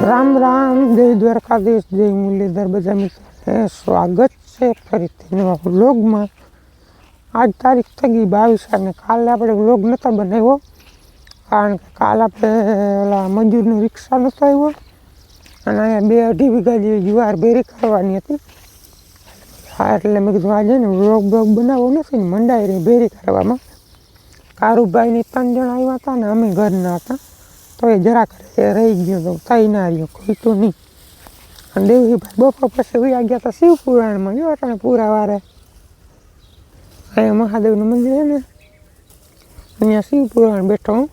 રામ રામ, જય દ્વારકાધીશ, જય મુરલીધર બધા મિત્રોને સ્વાગત છે ફરીથી નવા વ્લોગમાં. આજ તારીખ થઈ ગઈ બાવીસ અને કાલે આપણે વ્લોગ નહોતો બનાવ્યો. કારણ કે કાલે આપણે ઓલા મજૂરનું રિક્ષા નહોતો આવ્યો. અને અહીંયા બે અઢી વીઘા જેવી જુવાર ભેરી કરવાની હતી. હા એટલે મેં કીધું આજે ને વ્લોગ બ્લોગ બનાવવો નથી ને મંડાઈ રહી ભેરી કરવામાં. કારુભાઈની ત્રણ જણા આવ્યા હતા ને અમે ઘરના હતા. તો એ જરાક રહી ગયો તો થઈ ના રહ્યો કોઈ તો નહીં. અને દેવજીભાઈ બપોર પછી ઉયા ગયા હતા શિવ પુરાણમાં જો અટાણે પૂરા વારે અહીંયા મહાદેવનું મંદિર છે ને અહીંયા શિવ પુરાણ બેઠો હું.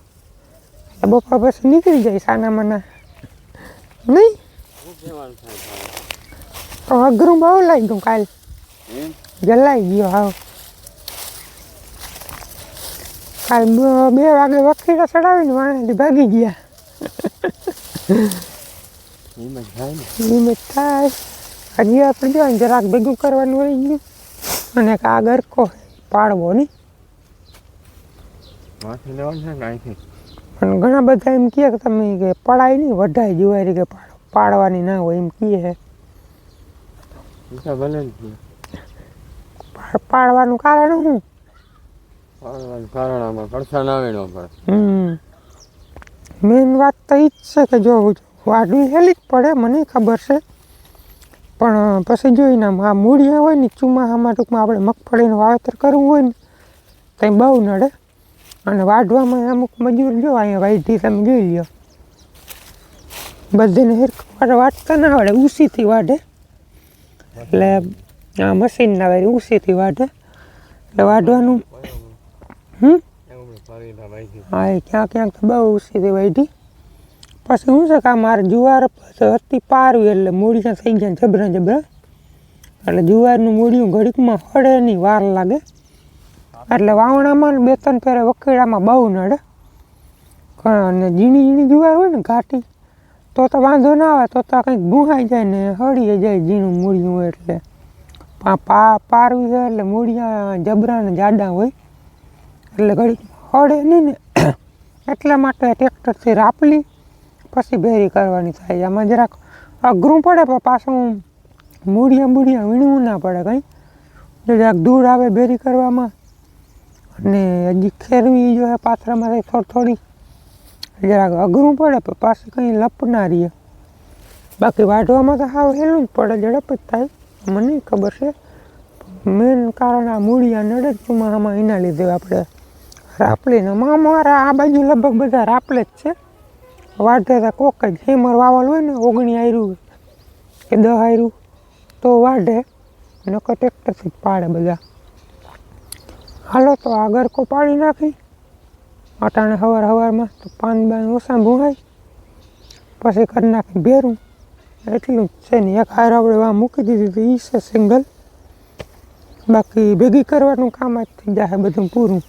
એટલે બપોર પછી નીકળી જાય સાના મના નહીં? તો અઘરું બહુ લાગી ગયું કાલ જલાઈ ગયો હાવ. કાલ બે વાગે વખીડા ચડાવીને વાણાથી ભાગી ગયા. થાય હજી આપણે જો જરાક ભેગું કરવાનું રહી ગયું અને કાગર આ ગરકો પાડવો નહીં. પણ ઘણા બધા એમ કહે કે તમે કે પડાય નહીં વઢાય જુવારી કે પાડો. પાડવાની ના હોય એમ કહે. છે. શું? પાડવાનું કારણ શું હમ. મેન વાત તો એ જ છે કે જો વાઢવી હેલી જ પડે, મને ખબર છે. પણ પછી જોઈને આ મૂળિયા હોય ને ચોમાસામાં ટૂંકમાં આપણે મગફળીનું વાવેતર કરવું હોય ને કંઈ બહુ નડે. અને વાઢવામાં અમુક મજૂર જો અહીંયા વાઢી તમે જોઈ લો બધીને હિરખું વાટતા ના આવડે ઉસીથી વાઢે. એટલે આ મશીનના વાળી ઉસીથી વાઢે. એટલે વાઢવાનું, હમ? હા, એ ક્યાંક ક્યાંક તો બહુ ઉસીથી વાઢી પછી શું છે કે મારે જુવાર હતી પારવી એટલે મૂળિયા થઈ ગયા જબરા જબરા. એટલે જુવારનું મૂળિયું ઘડીકમાં હળે નહીં, વાર લાગે. એટલે વાવણામાં બે ત્રણ ફેરે વકેડામાં બહુ નડે. અને ઝીણી ઝીણી જુવાર હોય ને ઘાટી, તો તો વાંધો ના આવે, તો તો કંઈક ભૂહાઈ જાય ને હળી જાય ઝીણું મૂળિયું હોય એટલે. પા પારવી છે એટલે મૂળિયા જબરા ને જાડા હોય. એટલે ઘડીક હળે નહીં ને. એટલા માટે ટ્રેક્ટરથી રાપલી, પછી ભેરી કરવાની થાય. આમાં જરાક અઘરું પડે, પણ પાછું મૂળિયા મૂળિયા વીણવું ના પડે કંઈ. જરાક ધૂળ આવે ભેરી કરવામાં. અને હજી ખેરવી જો હે પાથરામાંથી થોડી થોડી. જરાક અઘરું પડે, પણ પાછી કંઈ લપનારીએ. બાકી વાઢવામાં તો હાવ હેલું જ પડે, ઝડપ જ થાય. મને ખબર છે. મેન કારણ આ મૂળિયા નડે જ ચોમાસામાં એના લીધે આપણે રાપલીને મારા આ બાજુ લગભગ બધા રાપલે જ છે. વાઢે કોક જ. હેમર વાવલ હોય ને ઓગણી આયરું કે દહ આયરું તો વાઢે. નકર ટ્રેક્ટરથી જ પાડે બધા. હાલો તો આ ગરકો પાડી નાખી. અટાણે હવાર હવારમાં તો પાન બાન ઓછા ભૂંગાય પછી કરી નાખી ભેરું. એટલું જ છે ને. એક હાર આપણે વા મૂકી દીધી તો એ છે સિંગલ. બાકી ભેગી કરવાનું કામ જ થઈ જાય બધું પૂરું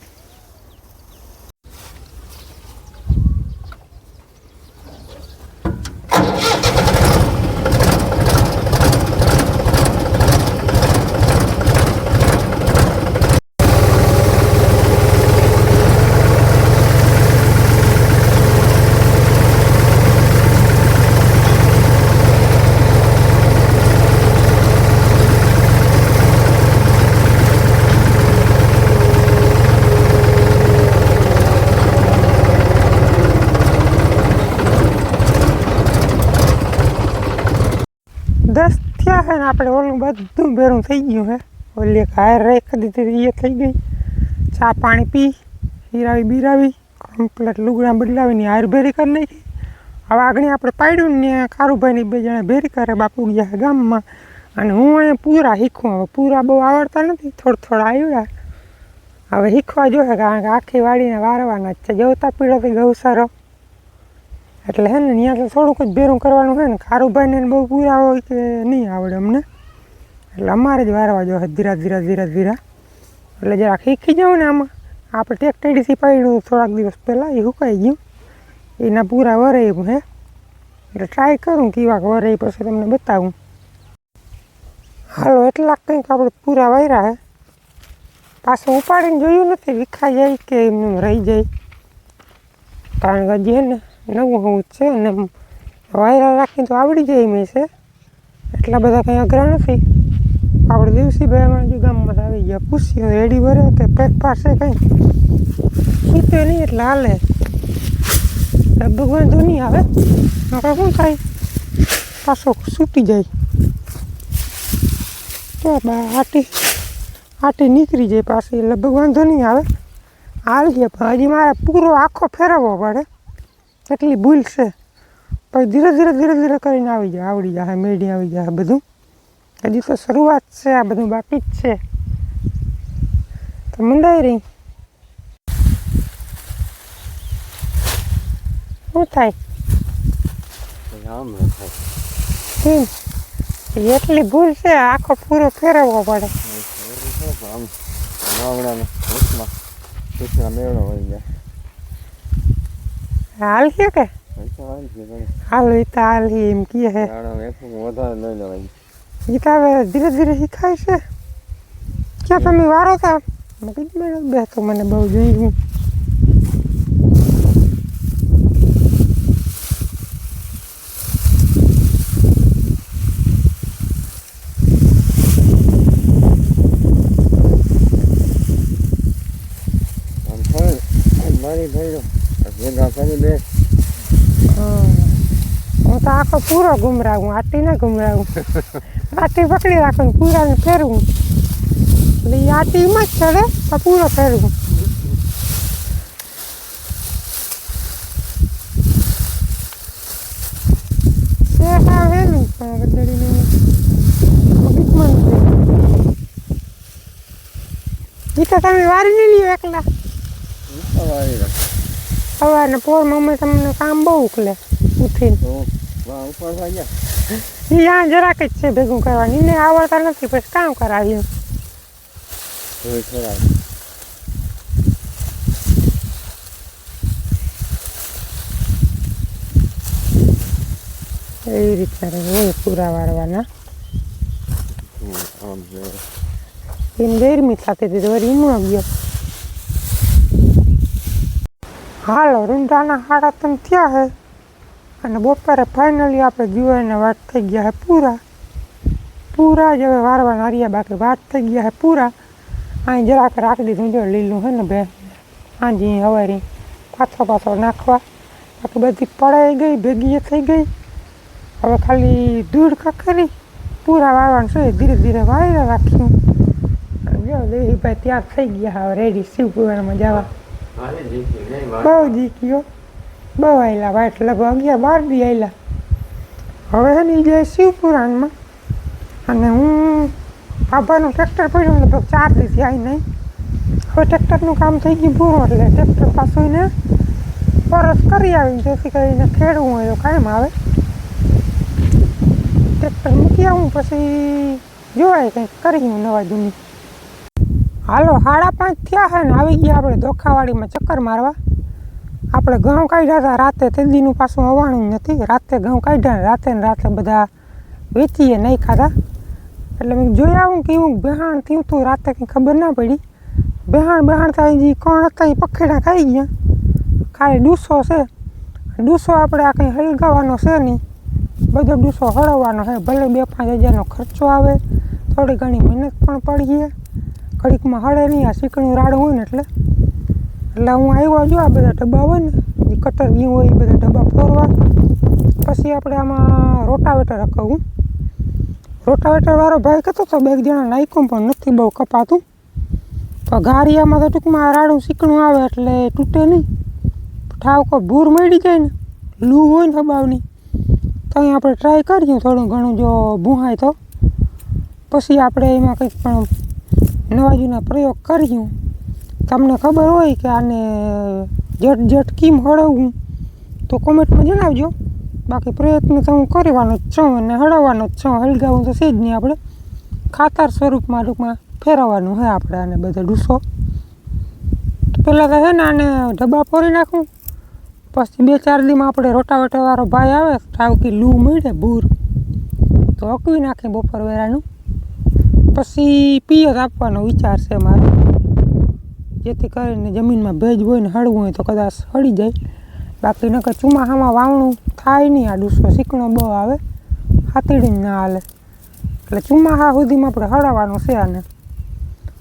દસ થયા છે ને આપણે ઓલું બધું ભેરું થઈ ગયું હે. ઓલી એક હાર રાખી દીધી એ થઈ ગઈ. ચા પાણી પી, હીરાવી બીરાવી કમ્પ્લેટ લુગડા બદલાવીને હાર ભેરી કરી નાખી. હવે આગળ આપણે પાડ્યું ને કારુભાઈની બે જણા ભેરી કરે બાપુ ગયા ગામમાં. અને હું અહીંયા પૂરા શીખું, હવે પૂરા બહુ આવડતા નથી, થોડા થોડા આવ્યા. હવે શીખવા જોઈએ કારણ કે આખી વાડીને વારવાના જ છે. જવતા પીળોથી ગૌસારો એટલે હે ને ત્યાં તો થોડુંક જ ભેરું કરવાનું હોય ને, કારુભાઈને બહુ પૂરા હોય કે નહીં આવડે અમને. એટલે અમારે જ વારવા જો ધીરા ધીરા ધીરા ધીરા. એટલે જરાક શીખી જાઉં ને આમાં. આપણે ટેકટેડીથી પડ્યું થોડાક દિવસ પહેલાં એ સુકાઈ ગયું. એના પૂરા વરે એવું હે. એટલે ટ્રાય કરું કેવાક વરે પછી તમને બતાવું. હાલો એટલા કંઈક આપણે પૂરા વાયરા હે. પાછું ઉપાડીને જોયું નથી, વિખાઈ જાય કે એમને રહી જાય. કારણ કે હજી ને નવું હોવું જ છે અને વાયરા રાખીને તો આવડી જાય એમ છે. એટલા બધા કંઈ અઘરા નથી. આપણે દિવસીભાઈ હમણાં જો ગામમાં આવી ગયા. પૂછ્યું રેડી ભરે કે પેક પાસે કંઈ? સૂતે નહીં એટલે હાલે. ભગવાન વાંધો નહીં આવે. નકર શું થાય? પાછો છૂટી જાય. તો બા આટી આટી નીકળી જાય પાછી. લગભગ વાંધો નહીં આવે. હાલ પણ હજી મારે પૂરો આખો ફેરવવો પડે. એટલી ભૂલ છે. પણ ધીરે ધીરે ધીરે ધીરે કરીને આવી જાય, આવડી જાય, મેળી આવી જાય બધું. હજી તો શરૂઆત છે, આ બધું બાકી જ છે. તો મંડાઈ રહી. શું થાય? એટલી ભૂલ છે, આખો પૂરો ફેરવવો પડે. મેળો હોય ગયા હાલ કે? પણ હાલ એ તો હાલ એમ કહે હે એ તો હવે ધીરે ધીરે શીખાય છે. ક્યાં તમે વારો હતા મેં કીધું બે તો મને બહુ જોયું આમ થાય મારી ભાઈઓ ભેગા કરી બે હા. હું તો આખો પૂરો ગુમરાવું આટી ના ગુમરાવું. આટી પકડી રાખું ને પૂરાને ફેરવું. એટલે એ આટીમાં જ ચડે તો પૂરો ફેરવું. તો તમે વારી નહીં લ્યો એકલા. સવારે પોર મમ્મી તમને કામ બહુ ઉકલે ઉઠીને. આ જરાક જ છે ભેગું કરવાની ને આવડતા નથી પછી કામ ખરાબ એવી રીતના હોય પૂરા વાળવાના. એમ ગરમી તો વળી એમાં ગયો હાલો રૂંઢાના હાડા તમે ત્યાં હે. અને બપોરે ફાઇનલી આપણે જીવાના વાત થઈ ગયા હે પૂરા. પૂરા જ હવે વારવા નારિયા બાકી વાત થઈ ગયા હે પૂરા. અહીં જરાક રાખી દીધું જો લીલું હે ને બે હાંજી હવારી પાછો પાછો નાખવા. બાકી બધી પડાઈ ગઈ ભેગી થઈ ગઈ. હવે ખાલી દૂર કરી પૂરા વાળવાનું છે. ધીરે ધીરે વાળી રાખ્યું જો દેહીભાઈ ત્યાં થઈ ગયા હવે રેડી શિવપુરાણમાં જવા. બહુ જીક્યો બહુ આવેલા વાટ લગભગ અગિયાર, બાર દી આવેલા હવે છે ને જાય શિવપુરાણમાં. અને હું બાબાનું ટ્રેક્ટર પડ્યું લગભગ ચાર દીથી આવી નહીં હવે ટ્રેક્ટરનું કામ થઈ ગયું પૂરું, એટલે ટ્રેક્ટર પાછું એને પરત કરી આવી જેથી કરીને ખેડવું હોય તો કાયમ આવે. ટ્રેક્ટર મૂકી આવું, પછી જોવાય કંઈક કરી નવા જૂની. હાલો, સાડા પાંચ થયા છે ને, આવી ગયા આપણે ધોખાવાડીમાં ચક્કર મારવા. આપણે ઘઉં કાઢ્યા હતા, રાતે તે દીનું પાછું અવાણું નથી. રાતે ઘઉં કાઢ્યા રાતે ને રાતે બધા વેચીએ નહીં ખાધા. એટલે મેં જોઈ આવું કે એવું બેહાણ થયું હતું રાતે કંઈ ખબર ના પડી. બેહાણ બેહાણ થાય જે કોણ હતા એ પખેડા ખાઈ ગયા. ખાલી ડૂસો છે. ડૂસો આપણે આ કંઈ હળગાવવાનો છે નહીં. બધો ડૂસો હળવવાનો છે. ભલે બે પાંચ હજારનો ખર્ચો આવે, થોડી ઘણી મહેનત પણ પડીએ. ઘડીકમાં હળે નહીં, આ શીકણું રાડું હોય ને એટલે. એટલે હું આવ્યો જો આ બધા ડબ્બા હોય ને એ કટર ગયું હોય એ બધા ડબ્બા ફોરવા. પછી આપણે આમાં રોટાવેટર હકાવું. રોટાવેટર વાળો ભાઈ કહેતો હતો બે જણા નાખ્યું, પણ નથી બહુ કપાતું. તો ગારિયામાં તો ટૂંકમાં રાડું શીકણું આવે એટલે તૂટે નહીં. ઠાવકો ભૂર મળી જાય ને, લૂ હોય ને દબાવની. તો અહીં આપણે ટ્રાય કરીએ થોડું ઘણું, જો ભૂહાય તો. પછી આપણે એમાં કંઈક પણ નવા જૂના પ્રયોગ કર્યું તમને ખબર હોય કે આને જટ જટ કેમ હળવવું તો કોમેન્ટમાં જણાવજો. બાકી પ્રયત્ન તો હું કરવાનો જ છું અને હળવવાનો જ છું. હળગાવું તો છે જ નહીં આપણે. ખાતર સ્વરૂપમાં ટૂંકમાં ફેરવવાનું છે આપણે આને બધા ડૂસો. પહેલાં તો છે ને આને ડબ્બા ફોરી નાખું. પછી બે ચાર દીમાં આપણે રોટાવેટરવાળો ભાઈ આવે, ટાવકી લૂ મળે ભૂર. તો હકવી નાખે બપોર વેરાનું પછી પિયત આપવાનો વિચાર છે મારો. જેથી કરીને જમીનમાં ભેજ હોય ને હળવું હોય તો કદાચ હળી જાય. બાકી નકર ચોમાસામાં વાવણું થાય નહીં, આ ડૂસો શીકણો બહુ આવે, હાથીડી ના હાલે. એટલે ચોમાસા સુધીમાં આપણે હળવવાનું છે આને.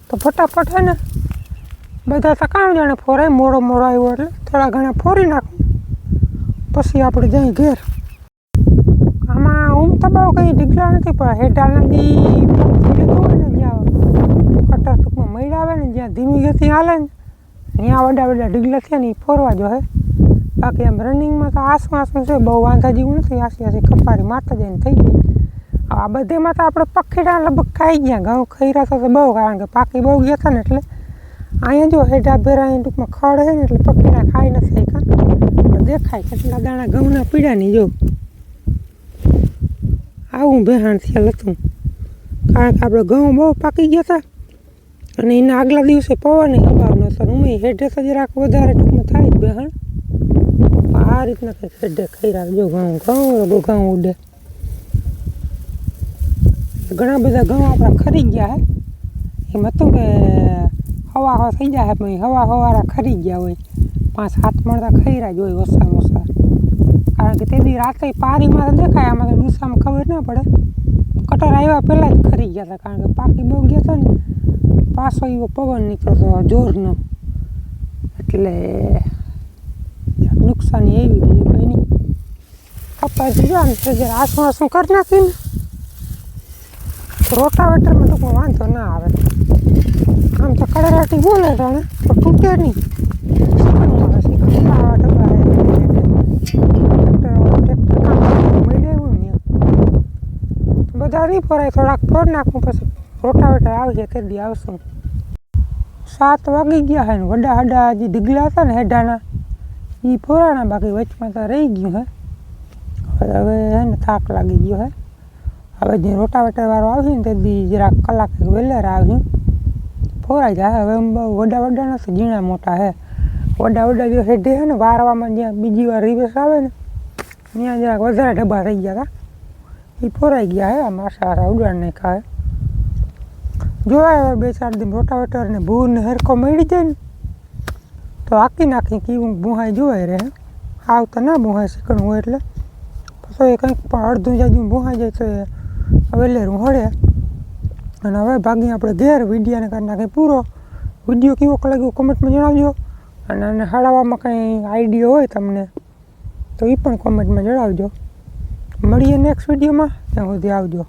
તો ફટાફટ હે ને, બધા તો જાણે ફોરાય મોડો મોડો આવ્યો એટલે થોડા ઘણા ફોરી નાખું. પછી આપણે જઈ ઘેર. આમાં ઊંઘ તો બહુ કંઈ ઢીકલા નથી, પણ હેઠા દી લીધું હોય ને જ્યાં કટર ટૂંકમાં મૈડા આવે ને, જ્યાં ધીમી ગતિ હાલે ને, ત્યાં વડા વડા ઢીગલા થયા ને એ ફોરવા જો હે. બાકી આમ રનિંગમાં તો આસું આસું છે, બહુ વાંધા જેવું નથી આસી આસી કપારી મારતા જાય ને થઈ જાય. આ બધેમાં તો આપણે પખીડા લગભગ ખાઈ ગયા, ઘઉં ખૈરા તો તો બહુ, કારણ કે પાકી બહુ ગયા હતા ને એટલે. અહીંયા જો હેઠા ભેરા અહીંયા ટૂંકમાં ખડ છે ને એટલે પખીડા ખાઈ નથી કાં દેખાય કેટલા દાણા ઘઉંના પીડા નહીં જો. આવું બેહાણ થયેલ હતું. કારણ કે આપણે ઘઉં બહુ પાકી ગયા હતા. અને એના આગલા દિવસે પવન અભાવ નહોતો ઉમે હેઠે તો જરાક વધારે ટૂંકમાં થાય જ બેહાણ આ રીતના કંઈક હેઠે ખાઈ રાખજો. ઘઉં ઘઉં ઘઉં ઉડે. ઘણા બધા ઘઉં આપણા ખરી ગયા, હે. એમ હતું કે હવા હવા થઈ જાય, પણ હવા હવારા ખરી ગયા હોય. પાંચ, સાત મળતા ખૈરા જ હોય ઓછા ઓછા. કારણ કે તે દી રાતે પારીમાં દેખાય, આમાં તો ડૂસામાં ખબર ના પડે. કટર આવ્યા પહેલાં જ ખરી ગયા હતા, કારણ કે પાકી બહુ ગયા હતા ને. પાછો એવો પવન નીકળતો જોરનો એટલે નુકસાની એવી બીજું કંઈ નહીં કપાસ જો ને જરા આસું આસું કરી નાખીને રોટાવેટરમાં કોઈ વાંધો ના આવે આમ તો કડરાટી બોલે જાણે તો તૂટે નહીં બધા નહીં પરાય થોડાક ફોડ નાખું પછી રોટાવેટર આવશે તે દી આવશું. સાત વાગી ગયા હે વડા હડા જે ઢીગલા હતા ને હેડાના એ ફોરાણા બાકી વચમાં તો રહી ગયું હે. હવે હે ને થાક લાગી ગયો હે. હવે જે રોટાવેટર વાળો આવશે ને તે દી જરાક કલાક વહેલા આવ્યું. ફોરાઈ જાય, હવે બહુ વડા વડા નથી, ઝીણા મોટા હે. વડા વડા જો હેઢે હે ને, વારવામાં જ્યાં બીજી વાર રિવેસ આવે ને, ત્યાં જરાક વધારે ડબ્બા થઈ ગયા હતા એ ફોરાઈ ગયા હે આ માસા ઉડાડ નાખ્યા ખાય હવે બે ચાર દિન રોટાવેટર ને ભૂર ને હરખો મળી જાય ને, તો આખી નાખી કીવું બુહાઈ જોવાય રહે આવ તો ના ભૂહાઈ શીખણું હોય એટલે. પછી એ કંઈક પણ અડધું જાજુ બુહાઈ જાય તો એ વેલેરું હળે. અને હવે ભાગી આપણે ઘેર, વિડીયાને કરી નાખી પૂરો. વીડિયો કેવો લાગ્યો કોમેન્ટમાં જણાવજો. અને આને હળાવવામાં કંઈ આઈડિયા હોય તમને, તો એ પણ કોમેન્ટમાં જણાવજો. મળીએ નેક્સ્ટ વિડીયોમાં, ત્યાં સુધી આવજો.